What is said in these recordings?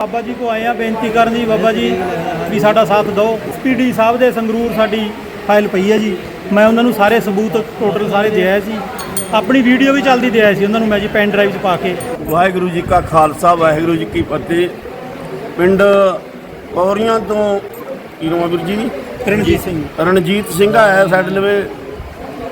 ਬਾਬਾ ਜੀ ਕੋ ਆਏ ਆ ਬੇਨਤੀ ਕਰਨ ਜੀ ਬਾਬਾ ਜੀ ਵੀ ਸਾਡਾ ਸਾਥ ਦਿਓ। ਪੀਡੀ ਸਾਹਿਬ ਦੇ ਸੰਗਰੂਰ ਸਾਡੀ ਫਾਈਲ ਪਈ ਹੈ ਜੀ। ਮੈਂ ਉਹਨਾਂ ਨੂੰ ਸਾਰੇ ਸਬੂਤ ਟੋਟਲ ਸਾਰੇ ਦਿਆ ਸੀ। ਆਪਣੀ ਵੀਡੀਓ ਵੀ ਚੱਲਦੀ ਦਿਆ ਸੀ ਉਹਨਾਂ ਨੂੰ ਮੈਂ ਜੀ ਪੈਨ ਡਰਾਈਵ 'ਚ ਪਾ ਕੇ। ਵਾਹਿਗੁਰੂ ਜੀ ਕਾ ਖਾਲਸਾ ਵਾਹਿਗੁਰੂ ਜੀ ਕੀ ਫਤਿਹ। ਪਿੰਡ ਪੌਰੀਆਂ ਤੋਂ ਕੀ ਨਾਮ ਵੀਰ ਜੀ? ਰਣਜੀਤ ਸਿੰਘ। ਰਣਜੀਤ ਸਿੰਘ ਆਇਆ ਸਾਡੇ ਲਵੇ।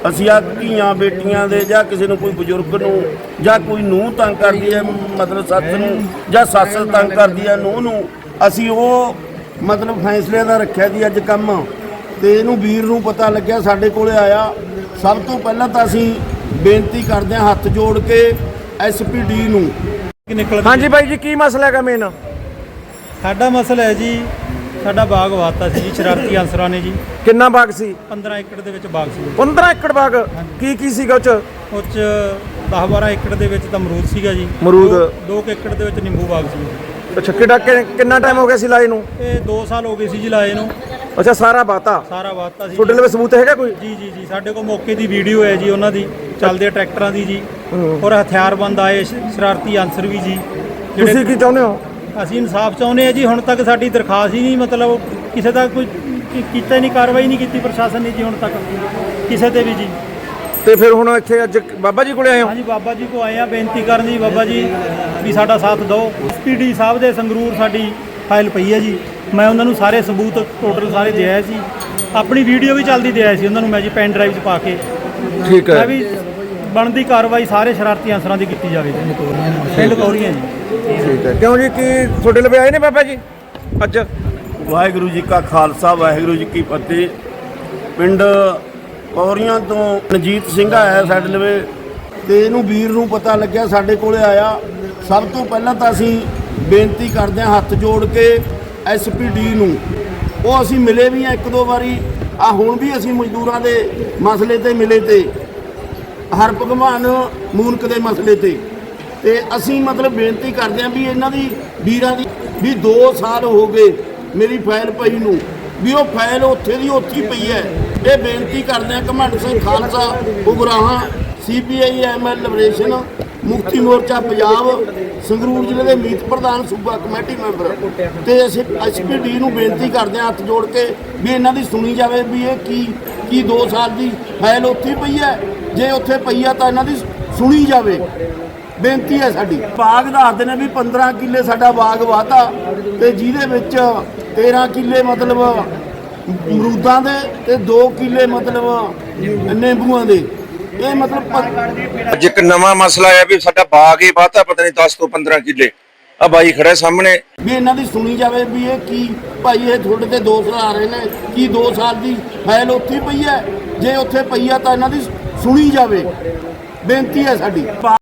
ਅਸੀਂ ਆ ਧੀਆਂ ਬੇਟੀਆਂ ਦੇ ਜਾਂ ਕਿਸੇ ਨੂੰ ਕੋਈ ਬਜ਼ੁਰਗ ਨੂੰ ਜਾਂ ਕੋਈ ਨੂੰਹ ਤੰਗ ਕਰਦੀ ਹੈ ਮਤਲਬ ਸੱਸ ਨੂੰ ਜਾਂ ਸੱਸ ਤੰਗ ਕਰਦੀ ਹੈ ਨੂੰਹ ਨੂੰ ਅਸੀਂ ਉਹ ਮਤਲਬ ਫੈਸਲੇ ਦਾ ਰੱਖਿਆ ਦੀ ਅੱਜ ਕੰਮ। ਤੇ ਇਹਨੂੰ ਵੀਰ ਨੂੰ ਪਤਾ ਲੱਗਿਆ ਸਾਡੇ ਕੋਲੇ ਆਇਆ। ਸਭ ਤੋਂ ਪਹਿਲਾਂ ਤਾਂ ਅਸੀਂ ਬੇਨਤੀ ਕਰਦੇ ਹਾਂ ਹੱਥ ਜੋੜ ਕੇ ਐਸਪੀਡੀ ਨੂੰ। ਹਾਂਜੀ ਬਾਈ ਜੀ ਕੀ ਮਸਲਾ ਹੈਗਾ ਮੇਨ ਸਾਡਾ ਮਸਲਾ ਹੈ ਜੀ ਸਾਡਾ ਬਾਗ ਵਾਤਾ ਸੀ ਜੀ ਸ਼ਰਾਰਤੀ ਅਨਸਰਾਂ ਨੇ ਜੀ। ਕਿੰਨਾ ਬਾਗ ਸੀ? 15 ਏਕੜ ਦੇ ਵਿੱਚ ਬਾਗ ਸੀ। 15 ਏਕੜ ਬਾਗ? ਕੀ ਕੀ ਸੀਗਾ ਉਹ ਚ? ਉਹ 'ਚ 10 12 ਏਕੜ ਦੇ ਵਿੱਚ ਤਾਂ ਅਮਰੂਦ ਸੀਗਾ ਜੀ। ਅਮਰੂਦ। 2 ਏਕੜ ਦੇ ਵਿੱਚ ਨਿੰਬੂ ਬਾਗ ਸੀ। ਅੱਛਾ ਕਿਹੜਾ ਕਿ- ਕਿੰਨਾ ਟਾਈਮ ਹੋ ਗਿਆ ਸੀ ਲਾਏ ਨੂੰ? ਇਹ 2 ਸਾਲ ਹੋ ਗਏ ਸੀ ਜੀ ਲਾਏ ਨੂੰ। ਅੱਛਾ ਸਾਰਾ ਬਾਤਾ ਸਾਰਾ ਵਾਤਾ ਸੀ। ਤੁਹਾਡੇ ਲਵੇ ਸਬੂਤ ਹੈਗਾ ਕੋਈ? ਜੀ ਜੀ ਜੀ ਸਾਡੇ ਕੋਲ ਮੌਕੇ ਦੀ ਵੀਡੀਓ ਹੈ ਜੀ ਉਹਨਾਂ ਦੀ। ਚੱਲਦੇ ਟਰੈਕਟਰਾਂ ਦੀ ਜੀ। ਔਰ ਹਥਿਆਰਬੰਦ ਆਏ ਸ਼ਰਾਰਤੀ ਅਨਸਰ ਵੀ ਜੀ। ਤੁਸੀਂ ਕੀ ਚਾਹੁੰਦੇ ਹੋ? ਅਸੀਂ ਇਨਸਾਫ ਚਾਹੁੰਦੇ ਆ ਜੀ ਹੁਣ ਤੱਕ ਸਾਡੀ ਦਰਖਾਸਤ ਹੀ ਨਹੀਂ ਮਤਲਬ ਕਿਸੇ ਦਾ ਕੋਈ ਕੀ- ਕੀਤਾ ਹੀ ਨਹੀਂ ਕਾਰਵਾਈ ਨਹੀਂ ਕੀਤੀ ਪ੍ਰਸ਼ਾਸਨ ਨੇ ਜੀ ਹੁਣ ਤੱਕ। ਕਿਸੇ ਤੇ ਵੀ ਜੀ। ਤੇ ਫਿਰ ਹੁਣ ਇੱਥੇ ਅੱਜ ਬਾਬਾ ਜੀ ਕੋਲੇ ਆਏ ਹੋ? ਹਾਂਜੀ ਬਾਬਾ ਜੀ ਕੋ ਆਏ ਆ ਬੇਨਤੀ ਕਰਨ ਜੀ ਬਾਬਾ ਜੀ ਵੀ ਸਾਡਾ ਸਾਥ ਦਿਓ। ਪੀਡੀ ਸਾਹਿਬ ਦੇ ਸੰਗਰੂਰ ਸਾਡੀ ਫਾਈਲ ਪਈ ਹੈ ਜੀ। ਮੈਂ ਉਹਨਾਂ ਨੂੰ ਸਾਰੇ ਸਬੂਤ ਟੋਟਲ ਸਾਰੇ ਦਿਆ ਸੀ। ਆਪਣੀ ਵੀਡੀਓ ਵੀ ਚੱਲਦੀ ਦਿਆ ਸੀ ਉਹਨਾਂ ਨੂੰ ਮੈਂ ਜੀ ਪੈਨ ਡਰਾਈਵ 'ਚ ਪਾ ਕੇ। ਠੀਕ ਮੈਂ ਵੀ ਬਣਦੀ ਕਾਰਵਾਈ ਸਾਰੇ ਸ਼ਰਾਰਤੀ ਅਨਸਰਾਂ ਦੀ ਕੀਤੀ ਜਾਵੇ ਪਿੰਡ ਕੌਰੀਆਂ ਜੀ। ਠੀਕ ਹੈ। ਕਿਉਂ ਜੀ? ਕੀ ਤੁਹਾਡੇ ਲਵੇ ਆਏ ਨੇ ਬਾਬਾ ਜੀ? ਅੱਜ? ਵਾਹਿਗੁਰੂ ਜੀ ਕਾ ਖਾਲਸਾ ਵਾਹਿਗੁਰੂ ਜੀ ਕੀ ਫਤਿਹ। ਪਿੰਡ ਪੌਰੀਆਂ ਤੋਂ ਰਣਜੀਤ ਸਿੰਘ ਆਇਆ ਸਾਡੇ ਲਵੇ। ਤੇ ਇਹਨੂੰ ਵੀਰ ਨੂੰ ਪਤਾ ਲੱਗਿਆ ਸਾਡੇ ਕੋਲੇ ਆਇਆ। ਸਭ ਤੋਂ ਪਹਿਲਾਂ ਤਾਂ ਅਸੀਂ ਬੇਨਤੀ ਕਰਦੇ ਹਾਂ ਹੱਥ ਜੋੜ ਕੇ ਐਸਪੀਡੀ ਨੂੰ। ਉਹ ਅਸੀਂ ਮਿਲੇ ਵੀ ਆ ਇੱਕ ਦੋ ਵਾਰੀ। ਆ ਹੁਣ ਵੀ ਅਸੀਂ ਮਜ਼ਦੂਰਾਂ ਦੇ ਮਸਲੇ ਤੇ ਮਿਲੇ ਤੇ। ਹਰ ਭਗਵਾਨ ਮੂਨਕ ਦੇ ਮਸਲੇ ਤੇ। ਤੇ ਅਸੀਂ ਮਤਲਬ ਬੇਨਤੀ ਕਰਦੇ ਹਾਂ ਵੀ ਇਹਨਾਂ ਦੀ ਵੀਰਾਂ ਦੀ ਵੀ 2 ਸਾਲ ਹੋ ਗਏ ਮੇਰੀ ਫਾਈਲ ਪਈ ਨੂੰ, ਵੀ ਉਹ ਫਾਈਲ ਉੱਥੇ ਦੀ ਉੱਥੇ ਪਈ ਹੈ। ਇਹ ਬੇਨਤੀ ਕਰਦੇ ਹਾਂ Ghamand Singh Khalsa, Ugrahan CPI ML liberation ਮੁਕਤੀ ਮੋਰਚਾ ਪੰਜਾਬ, ਸੰਗਰੂਰ ਜ਼ਿਲ੍ਹੇ ਦੇ ਮੀਤ ਪ੍ਰਧਾਨ ਸੂਬਾ ਕਮੇਟੀ ਮੈਂਬਰ। ਤੇ ਅਸੀਂ ਐਸਪੀਡੀ ਨੂੰ ਬੇਨਤੀ ਕਰਦੇ ਹਾਂ ਹੱਥ ਜੋੜ ਕੇ ਵੀ ਇਹਨਾਂ ਦੀ ਸੁਣੀ ਜਾਵੇ ਵੀ ਇਹ ਕੀ ਕੀ 2 ਸਾਲ ਦੀ ਫਾਈਲ ਉੱਥੇ ਪਈ ਹੈ ਜੇ ਉੱਥੇ ਪਈ ਆ ਤਾਂ ਇਹਨਾਂ ਦੀ ਸੁਣੀ ਜਾਵੇ। ਬੇਨਤੀ ਹੈ ਸਾਡੀ। ਬਾਗ ਦੱਸਦੇ ਨੇ ਵੀ 15 ਕਿੱਲੇ ਸਾਡਾ ਬਾਗ ਵਾਤਾ ਤੇ ਜਿਹਦੇ ਵਿੱਚ 13 ਕਿੱਲੇ ਮਤਲਬ ਅਮਰੂਦਾਂ ਦੇ ਤੇ 2 ਕਿੱਲੇ ਮਤਲਬ ਨਿੰਬੂਆਂ ਦੇ। ਇਹ ਮਤਲਬ ਅੱਜ ਇੱਕ ਨਵਾਂ ਮਸਲਾ ਆਇਆ ਵੀ ਸਾਡਾ ਬਾਗ ਹੀ ਵਾਤਾ ਪਤਾ ਨਹੀਂ 10 ਤੋਂ 15 ਕਿੱਲੇ। ਆ ਬਾਈ ਖੜਾ ਸਾਹਮਣੇ। ਵੀ ਇਹਨਾਂ ਦੀ ਸੁਣੀ ਜਾਵੇ ਵੀ ਇਹ ਕੀ ਭਾਈ ਇਹ ਤੁਹਾਡੇ ਤੇ ਦੋਸ਼ ਲਾ ਰਹੇ ਨੇ। ਕੀ 2 ਸਾਲ ਦੀ ਫਾਈਲ ਉੱਥੇ ਪਈ ਹੈ? ਜੇ ਉੱਥੇ ਪਈ ਆ ਤਾਂ ਇਹਨਾਂ ਦੀ ਸੁਣੀ ਜਾਵੇ। ਬੇਨਤੀ ਹੈ ਸਾਡੀ।